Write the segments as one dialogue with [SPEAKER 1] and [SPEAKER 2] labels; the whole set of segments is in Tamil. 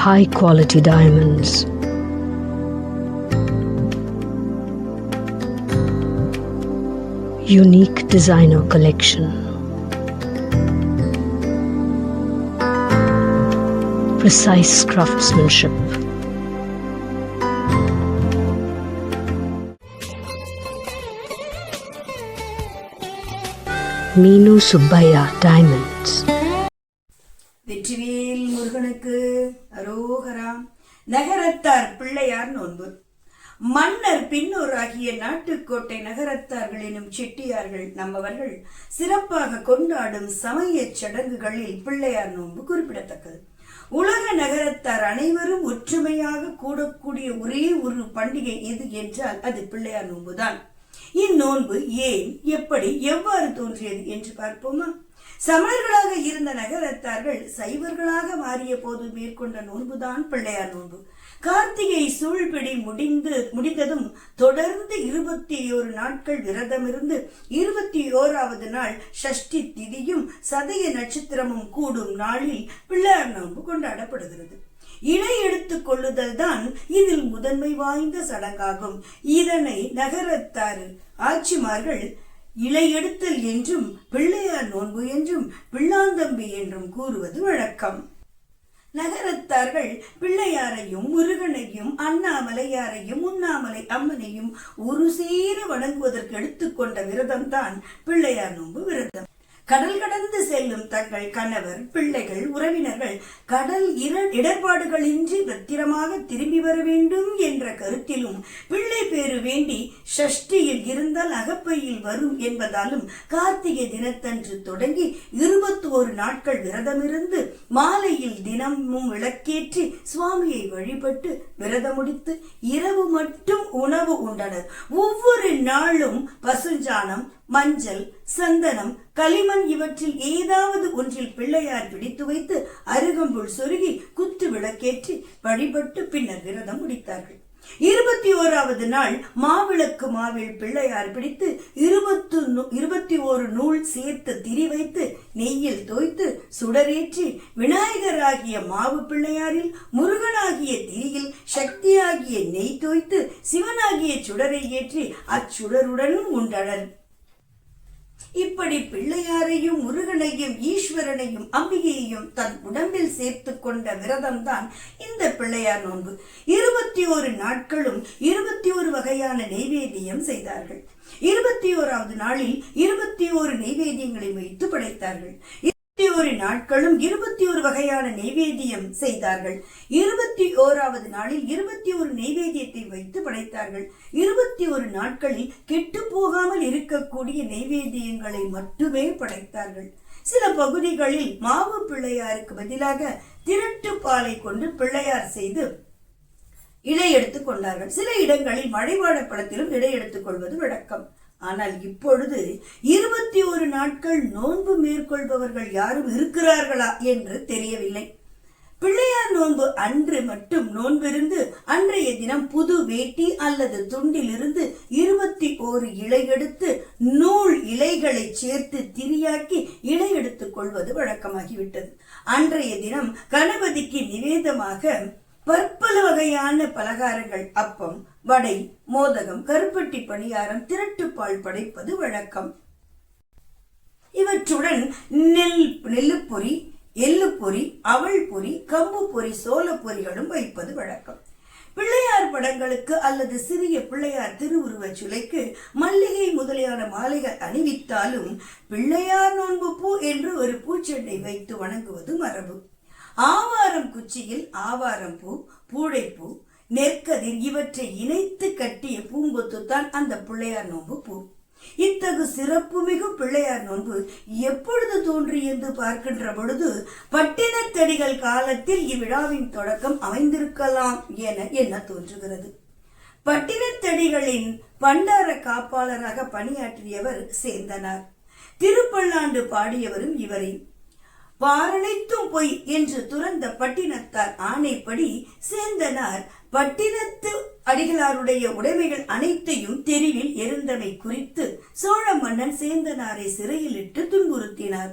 [SPEAKER 1] high quality diamonds. Unique designer collection. Precise craftsmanship. Meenu Subbaya Diamonds.
[SPEAKER 2] நகரத்தார் பிள்ளையார் நோன்பு. மன்னர் பின்னோர் ஆகிய நாட்டுக்கோட்டை நகரத்தார்கள் எனும் செட்டியார்கள் நம்மவர்கள் சிறப்பாக கொண்டாடும் சமய சடங்குகளில் பிள்ளையார் நோன்பு குறிப்பிடத்தக்கது. உலக நகரத்தார் அனைவரும் ஒற்றுமையாக கூடக்கூடிய ஒரே ஒரு பண்டிகை எது என்றால் அது பிள்ளையார் நோன்புதான். இந்நோன்பு ஏன் எப்படி எவ்வாறு தோன்றியது என்று பார்ப்போமா? சமணர்களாக இருந்த நகரத்தார்கள் சைவர்களாக மாறிய போது மேற்கொண்ட நோன்புதான் பிள்ளையார் நோன்பு. கார்த்திகை சூழ்பிடி முடிந்து முடிந்ததும் தொடர்ந்து இருபத்தி ஓரு நாட்கள் விரதமிருந்து இருபத்தி ஓராவது நாள் ஷஷ்டி திதியும் சதய நட்சத்திரமும் கூடும் நாளில் பிள்ளையார் நோன்பு கொண்டாடப்படுகிறது. இணை எடுத்துக் கொள்ளுதல் தான் இதில் முதன்மை வாய்ந்த சடங்காகும். இதனை நகரத்தார் ஆட்சிமார்கள் இலையெடுத்தல் என்றும் பிள்ளையார் நோன்பு என்றும் பிள்ளாந்தம்பி என்றும் கூறுவது வழக்கம். நகரத்தார்கள் பிள்ளையாரையும் முருகனையும் அண்ணாமலையாரையும் உண்ணாமலை அம்மனையும் ஒரு சேர வணங்குவதற்கு எடுத்துக்கொண்ட விரதம்தான் பிள்ளையார் நோன்பு விரதம். கடல் கடந்து செல்லும் தங்கள் கணவர் பிள்ளைகள் உறவினர்கள் கடல் இர இடர்பாடுகளின்றி பத்திரமாக திரும்பி வர வேண்டும் என்ற கருத்திலும் பிள்ளை பேறு வேண்டி ஷஷ்டியில் இருந்தால் அகப்பையில் வரும் என்பதாலும் கார்த்திகை தினத்தன்று தொடங்கி இருபத்தி ஒரு நாட்கள் விரதமிருந்து மாலையில் தினமும் விளக்கேற்றி சுவாமியை வழிபட்டு விரதம் முடித்து இரவு மட்டும் உணவு உண்டனர். ஒவ்வொரு நாளும் பசுஞ்சாணம் மஞ்சள் சந்தனம் களிமண் இவற்றில் ஏதாவது ஒன்றில் பிள்ளையார் பிடித்து வைத்து அருகம்புல் சொருகி குத்து விளக்கேற்றி வழிபட்டு பின்னர் விரதம் முடித்தார்கள். இருபத்தி ஓராவது நாள் மாவிளக்கு மாவில் பிள்ளையார் பிடித்து இருபத்து இருபத்தி ஓரு நூல் சேர்த்து திரி வைத்து நெய்யில் தோய்த்து சுடரேற்றி விநாயகராகிய மாவு பிள்ளையாரில் முருகனாகிய திரியில் சக்தியாகிய நெய் தோய்த்து சிவனாகிய சுடரை ஏற்றி அச்சுடருடனும் உண்டனர் இப்படி பிள்ளையாரையும் முருகனையும் ஈஸ்வரனையும் அம்பிகையையும் தன் உடம்பில் சேர்த்து கொண்ட விரதம்தான் இந்த பிள்ளையார் நோன்பு. இருபத்தி ஒரு நாட்களும் இருபத்தி ஒரு வகையான நெய்வேதியம் செய்தார்கள். இருபத்தி ஓராவது நாளில் இருபத்தி ஓரு நெய்வேதியங்களை வைத்து படைத்தார்கள். ஒரு நாட்களும் இருபத்தி ஒரு வகையான நெய்வேத்தியம் செய்தார்கள். இருபத்தி ஓராவது நாளில் இருபத்தி ஒரு நெய்வேத்தியத்தை வைத்து படைத்தார்கள். இருபத்தி ஒரு நாட்களில் கெட்டு போகாமல் இருக்கக்கூடிய நெய்வேத்தியங்களை மட்டுமே படைத்தார்கள். சில பகுதிகளில் மாவு பிள்ளையாருக்கு பதிலாக திரட்டு பாலை கொண்டு பிள்ளையார் செய்து இடை எடுத்துக் கொண்டார்கள். சில இடங்களில் மழைவாழ பழத்திலும் இடை எடுத்துக் கொள்வது வழக்கம். ஆனால் இப்பொழுது இருபத்தி ஒரு நாட்கள் நோன்பு மேற்கொள்பவர்கள் யாரும் இருக்கிறார்களா என்று தெரியவில்லை. பிள்ளையார் நோன்பு அன்று மட்டும் நோன்பிருந்து அன்றைய தினம் புது வேட்டி அல்லது துண்டிலிருந்து இருபத்தி ஓரு இலை எடுத்து நூல் இலைகளை சேர்த்து திரியாக்கி இலை எடுத்துக் கொள்வது வழக்கமாகிவிட்டது. அன்றைய தினம் கணபதிக்கு நிவேதமாக பற்பல வகையான பலகாரங்கள் அப்பம் வடை மோதகம் கருப்பட்டி பணியாரம் திரட்டுப்பால் படைப்பது வழக்கம். இவற்றுடன் நெல் நெல்லுப்பொறி எள்ளுப்பொறி அவள் பொறி கம்பு பொறி சோள பொறிகளும் வைப்பது வழக்கம். பிள்ளையார் படங்களுக்கு அல்லது சிறிய பிள்ளையார் திருவுருவச் சிலைக்கு மல்லிகை முதலியான மாலைகள் அணிவித்தாலும் பிள்ளையார் நோன்பு பூ என்று ஒரு பூச்செண்டை வைத்து வணங்குவது மரபு. ஆவாரம் குச்சியில் ஆவாரம் பூ பூழைப்பூ நெற்கதிர் இவற்றை இணைத்து கட்டிய பூங்கொத்து தான் அந்த பிள்ளையார் நோன்பு பூ. இத்தகு சிறப்புமிகு பிள்ளையார் நோன்பு எப்பொழுது தோன்றியது பார்க்கின்ற பொழுது பட்டினத்தடிகள் காலத்தில் இவ்விழாவின் தொடக்கம் அமைந்திருக்கலாம் என எண்ண தோன்றுகிறது. பட்டினத்தடிகளின் பண்டார காப்பாளராக பணியாற்றியவர் சேந்தனார். திருப்பல்லாண்டு பாடியவரும் இவரின் பாரனைத்தும் பொய் என்று துறந்த பட்டினத்தார் ஆணைப்படி சேந்தனார் பட்டினத்து அடிகளாருடைய உடைமைகள் அனைத்தையும் தெருவில் எரிந்தமை குறித்து சோழ மன்னன் சேந்தனாரை சிறையிலிட்டு துன்புறுத்தினார்.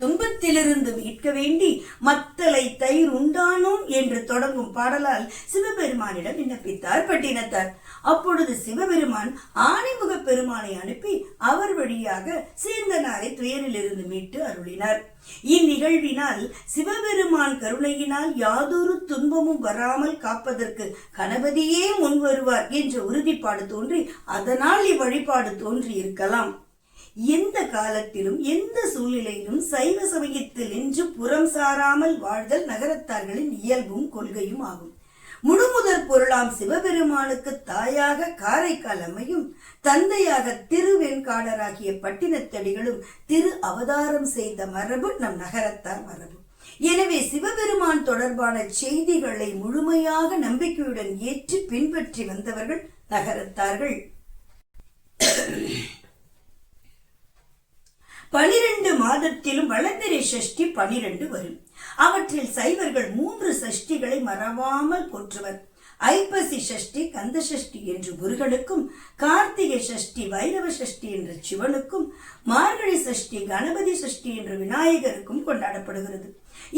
[SPEAKER 2] துன்பத்திலிருந்து மீட்க வேண்டி மத்தலை தயிர் உண்டானோம் என்று தொடங்கும் பாடலால் சிவபெருமானிடம் விண்ணப்பித்தார் பட்டினத்தார். அப்பொழுது சிவபெருமான் ஆணைமுக பெருமானை அனுப்பி அவர் வழியாக சேர்ந்தனாரை துயரிலிருந்து மீட்டு அருளினார். இந்நிகழ்வினால் சிவபெருமான் கருணையினால் யாதொரு துன்பமும் வராமல் காப்பதற்கு கணபதியே முன் வருவார் என்ற உறுதிப்பாடு தோன்றி அதனால் இவ்வழிபாடு தோன்றி இருக்கலாம் எந்த காலத்திலும் எந்த சூழ்நிலையிலும் சைவ சமயத்தில் நின்று புறம் சாராமல் வாழ்தல் நகரத்தார்களின் இயல்பும் கொள்கையும் ஆகும். முழுமுதற் பொருளாம் சிவபெருமானுக்கு தாயாக காரைக்கால் அம்மையும் தந்தையாக திருவெண்காடராகிய பட்டினத்தடிகளும் திரு அவதாரம் செய்த மரபு நம் நகரத்தார் மரபு. எனவே சிவபெருமான் தொடர்பான செய்திகளை முழுமையாக நம்பிக்கையுடன் ஏற்று பின்பற்றி வந்தவர்கள் நகரத்தார்கள். பனிரெண்டு மாதத்திலும் வளர்ந்திரை சஷ்டி பனிரெண்டு வரும். அவற்றில் சைவர்கள் மூன்று சஷ்டிகளை மறவாமல் போற்றுவர். ஐப்பசி சஷ்டி கந்த சஷ்டி என்று முருகனுக்கும் கார்த்திகை சஷ்டி வைரவ சஷ்டி என்ற சிவனுக்கும் மார்கழி சஷ்டி கணபதி சஷ்டி என்று விநாயகருக்கும் கொண்டாடப்படுகிறது.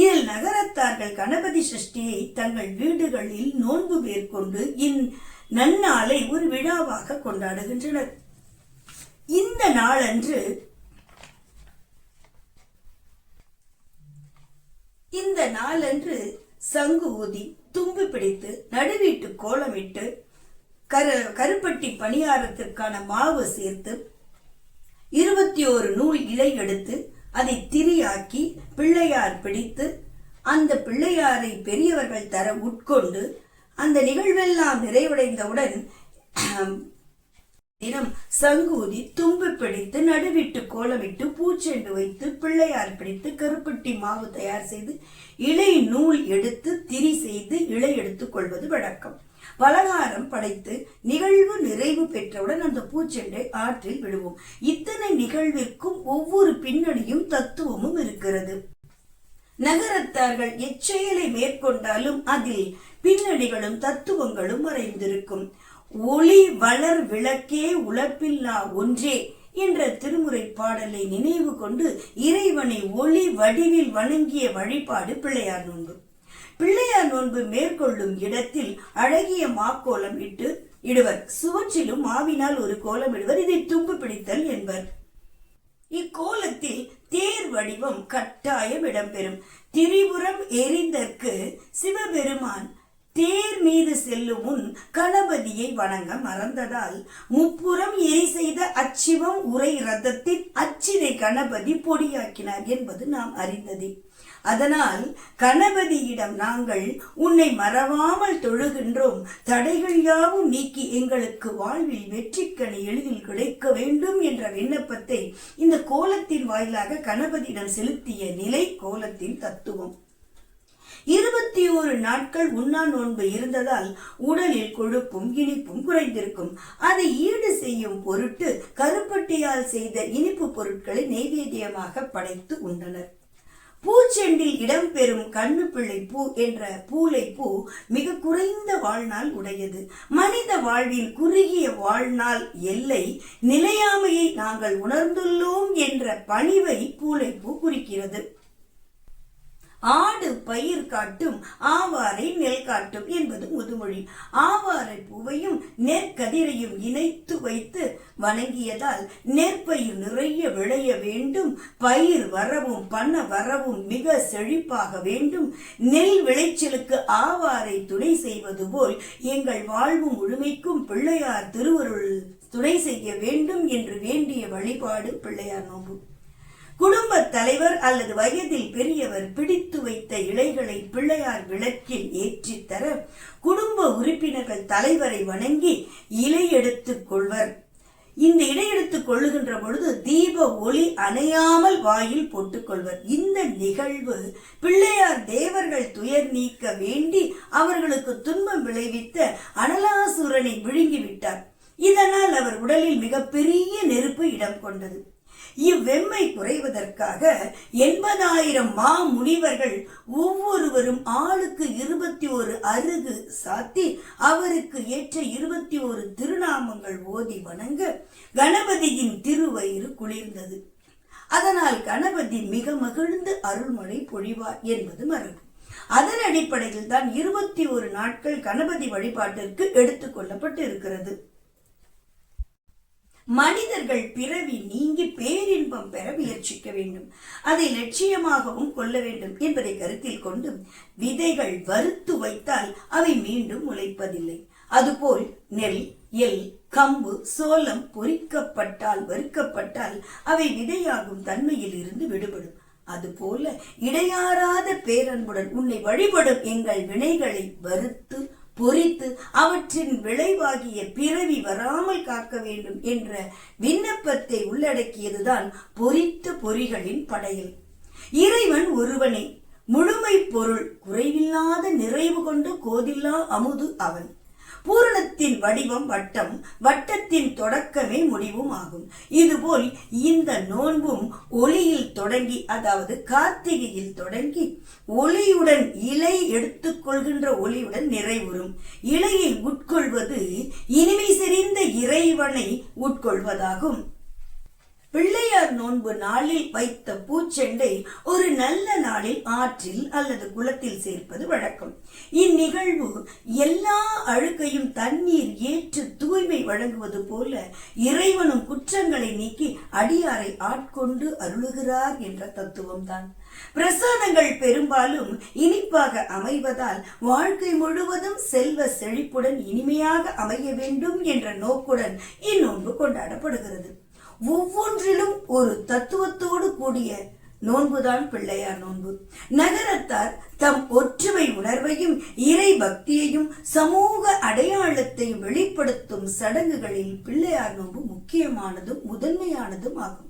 [SPEAKER 2] இதில் நகரத்தார்கள் கணபதி சஷ்டியை தங்கள் வீடுகளில் நோன்பு மேற்கொண்டு இந் நன்னாளை ஒரு விழாவாக கொண்டாடுகின்றனர். இந்த நாளன்று இந்த நாளன்று சங்கு ஊதி தும்பு பிடித்து நடுவீட்டு கோலமிட்டு கரு கருப்பட்டி பணியாரத்திற்கான மாவு சேர்த்து இருபத்தி ஒரு நூல் இலை எடுத்து அதை திரியாக்கி பிள்ளையார் பிடித்து அந்த பிள்ளையாரை பெரியவர்கள் தர உட்கொண்டு அந்த நிகழ்வெல்லாம் நிறைவடைந்தவுடன் தினம் சங்கூதி தும்பு பிடித்து நடுவிட்டு கோலமிட்டு பூச்செண்டு வைத்து பிள்ளையார் பிடித்து கருப்பட்டி மாவு தயார் செய்து இலை நூல் எடுத்து திரி செய்து இலை எடுத்துக் கொள்வது வழக்கம். பலகாரம் படைத்து நிகழ்வு நிறைவு பெற்றவுடன் அந்த பூச்செண்டை ஆற்றில் விடுவோம். இத்தனை நிகழ்விற்கும் ஒவ்வொரு பின்னணியும் தத்துவமும் இருக்கிறது. நகரத்தார்கள் எச்செயலை மேற்கொண்டாலும் அதில் பின்னணிகளும் தத்துவங்களும் மறைந்திருக்கும். ஒளி வளர் விளக்கே உழப்பில்லா ஒன்றே என்ற திருமுறை பாடலை நினைவு கொண்டு இறைவனை ஒளி வடிவில் வணங்கிய வழிபாடு பிள்ளையார் நோன்பு. பிள்ளையார் நோன்பு மேற்கொள்ளும் இடத்தில் அழகிய மாக்கோலம் இட்டு இடுவர். சுவற்றிலும் மாவினால் ஒரு கோலம் இடுவர். இதை தும்பு பிடித்தல் என்பர். இக்கோலத்தில் தேர் வடிவம் கட்டாயம் இடம்பெறும். திரிபுரம் எரிந்தற்கு சிவபெருமான் தேர் மீது செல்லும் முன் கணபதியை வணங்க மறந்ததால் முப்புறம் எரி செய்த அச்சிவம் உரை ரதத்தின் அச்சினை கணபதி பொடியாக்கினார் என்பது நாம் அறிந்ததே. அதனால் கணபதியிடம் நாங்கள் உன்னை மறவாமல் தொழுகின்றோம். தடைகள் யாவும் நீக்கி எங்களுக்கு வாழ்வில் வெற்றிக்கணி எளிதில் கிடைக்க வேண்டும் என்ற விண்ணப்பத்தை இந்த கோலத்தின் வாயிலாக கணபதியிடம் செலுத்திய நிலை கோலத்தின் தத்துவம். இருபத்தி ஓரு நாட்கள் உண்ணா நோன்பு இருந்ததால் உடலில் கொழுப்பும் இனிப்பும் குறைந்திருக்கும். அதை ஈடு செய்யும் பொருட்டு கருப்பட்டியால் செய்த இனிப்பு பொருட்களை நெய்வேத்தியமாக படைத்து உண்டனர். பூச்செண்டில் இடம்பெறும் கண்ணு பிள்ளை பூ என்ற பூலை பூ மிக குறைந்த வாழ்நாள் உடையது. மனித வாழ்வில் குறுகிய வாழ்நாள் எல்லை நிலையாமையை நாங்கள் உணர்ந்துள்ளோம் என்ற பணிவை பூலை பூ குறிக்கிறது. ஆடு பயிர் காட்டும் ஆவாரை நெல் காட்டும் என்பது முதுமொழி. ஆவாரை பூவையும் நெற்கதிரையும் இணைத்து வைத்து வணங்கியதால் நெற்பயிர் நிறைய விளைய வேண்டும் பயிர் வரவும் பண்ண வரவும் மிக செழிப்பாக வேண்டும். நெல் விளைச்சலுக்கு ஆவாரை துணை செய்வது போல் எங்கள் வாழ்வு முழுமைக்கும் பிள்ளையார் திருவருள் துணை செய்ய வேண்டும் என்று வேண்டிய வழிபாடு பிள்ளையார் நோம்பு குடும்ப தலைவர் அல்லது வயதில் பெரியவர் பிடித்து வைத்த இலைகளை பிள்ளையார் விளக்கில் ஏற்றித்தர தர குடும்ப உறுப்பினர்கள் தலைவரை வணங்கி இலை எடுத்துக் கொள்வர். இந்த இடை எடுத்துக் கொள்ளுகின்ற பொழுது தீப ஒளி அணையாமல் வாயில் போட்டுக்கொள்வர் இந்த நிகழ்வு பிள்ளையார் தேவர்கள் துயர் நீக்க வேண்டி அவர்களுக்கு துன்பம் விளைவித்த அனலாசுரனை விழுங்கிவிட்டார். இதனால் அவர் உடலில் மிகப்பெரிய நெருப்பு இடம் கொண்டது. இவ்வெம்மை குறைவதற்காக எண்பதாயிரம் மா முனிவர்கள் ஒவ்வொருவரும் ஆளுக்கு இருபத்தி ஒரு அருகு சாத்தி அவருக்கு ஏற்ற இருபத்தி ஒரு திருநாமங்கள் ஓதி வணங்க கணபதியின் திருவயிறு குளிர்ந்தது. அதனால் கணபதி மிக மகிழ்ந்து அருள்மொழி பொழிவார் என்பது மரபு. அதன் அடிப்படையில் தான் இருபத்தி ஒரு நாட்கள் கணபதி வழிபாட்டிற்கு எடுத்துக்கொள்ளப்பட்டு இருக்கிறது மனிதர்கள் பிறவி நீங்கி பேரின்பம் பெற முயற்சிக்க வேண்டும். அதை லட்சியமாகவும் கொள்ள வேண்டும் என்பதை கருத்தில் கொண்டு விதைகள் வறுத்து வைத்தால் அவை மீண்டும் முளைப்பதில்லை. அதுபோல் நெல் எல் கம்பு சோளம் பொரிக்கப்பட்டால் வறுக்கப்பட்டால் அவை விதையாகும் தன்மையில் இருந்து விடுபடும். அதுபோல இடையாறாத பேரன்புடன் உன்னை வழிபடும் எங்கள் வினைகளை வறுத்து பொறித்து அவற்றின் விளைவாகிய பிறவி வராமல் காக்க வேண்டும் என்ற விண்ணப்பத்தை உள்ளடக்கியதுதான் பொறித்த பொறிகளின் படையல். இறைவன் ஒருவனே முழுமை பொருள் குறைவில்லாத நிறைவு கொண்டு கோதில்லா அமுது அவன். பூரணத்தின் வடிவம் வட்டம் வட்டத்தின் தொடக்கமே முடிவும் ஆகும் இதுபோல் இந்த நோன்பும் ஒளியில் தொடங்கி அதாவது கார்த்திகையில் தொடங்கி ஒளியுடன் இலை எடுத்துக்கொள்கின்ற ஒளியுடன் நிறைவுறும். இலையை உட்கொள்வது இனிமை செறிந்த இறைவனை உட்கொள்வதாகும். பிள்ளையார் நோன்பு நாளில் வைத்த பூச்செண்டை ஒரு நல்ல நாளில் ஆற்றில் அல்லது குளத்தில் சேர்ப்பது வழக்கம். இந்நிகழ்வு எல்லா அழுக்கையும் தண்ணீர் ஏற்று தூய்மை வழங்குவது போல இறைவனும் குற்றங்களை நீக்கி அடியாரை ஆட்கொண்டு அருளுகிறார் என்ற தத்துவம்தான். பிரசாதங்கள் பெரும்பாலும் இனிப்பாக அமைவதால் வாழ்க்கை முழுவதும் செல்வ செழிப்புடன் இனிமையாக அமைய வேண்டும் என்ற நோக்குடன் இந்நோன்பு கொண்டாடப்படுகிறது. ஒவ்வொன்றிலும் ஒரு தத்துவத்தோடு கூடிய நோன்புதான் பிள்ளையார் நோன்பு. நகரத்தார் தம் ஒற்றுமை உணர்வையும் இறை பக்தியையும் சமூக அடையாளத்தையும் வெளிப்படுத்தும் சடங்குகளில் பிள்ளையார் நோன்பு முக்கியமானதும் முதன்மையானதும் ஆகும்.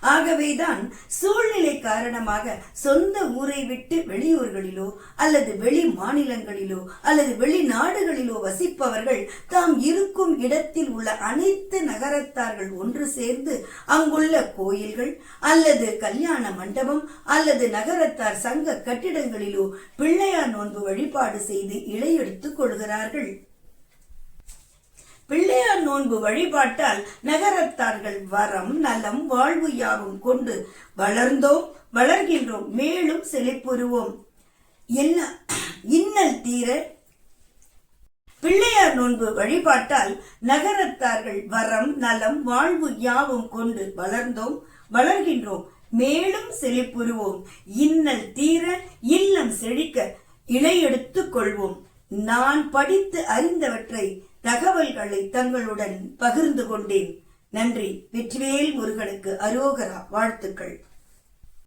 [SPEAKER 2] ஆகவேதான் சூழ்நிலை காரணமாக சொந்த ஊரை விட்டு வெளியூர்களிலோ அல்லது வெளி மாநிலங்களிலோ அல்லது வெளிநாடுகளிலோ வசிப்பவர்கள் தாம் இருக்கும் இடத்தில் உள்ள அனைத்து நகரத்தார்கள் ஒன்று சேர்ந்து அங்குள்ள கோயில்கள் அல்லது கல்யாண மண்டபம் அல்லது நகரத்தார் சங்க கட்டிடங்களிலோ பிள்ளையார் நோன்பு வழிபாடு செய்து இழையெடுத்துக் கொள்கிறார்கள். பிள்ளையார் நோன்பு வழிபாட்டால் நகரத்தார்கள் வரம் நலம் வாழ்வு யாவும் கொண்டு வளர்ந்தோம் வளர்கின்றோம் மேலும் செழிப்புறுவோம். என்ன இன்னல் தீர? பிள்ளையார் நோன்பு வழிபாட்டால் நகரத்தார்கள் வரம் நலம் வாழ்வு யாவும் கொண்டு வளர்ந்தோம் வளர்கின்றோம் மேலும் செழிப்புறுவோம். இன்னல் தீர இல்லம் செழிக்க இழையெடுத்துக் கொள்வோம். நான் படித்து அறிந்தவற்றை தகவல்களை தங்களுடன் பகிர்ந்து கொண்டேன். நன்றி. வெற்றிவேல் முருகனுக்கு அரோகரா வாழ்த்துக்கள்.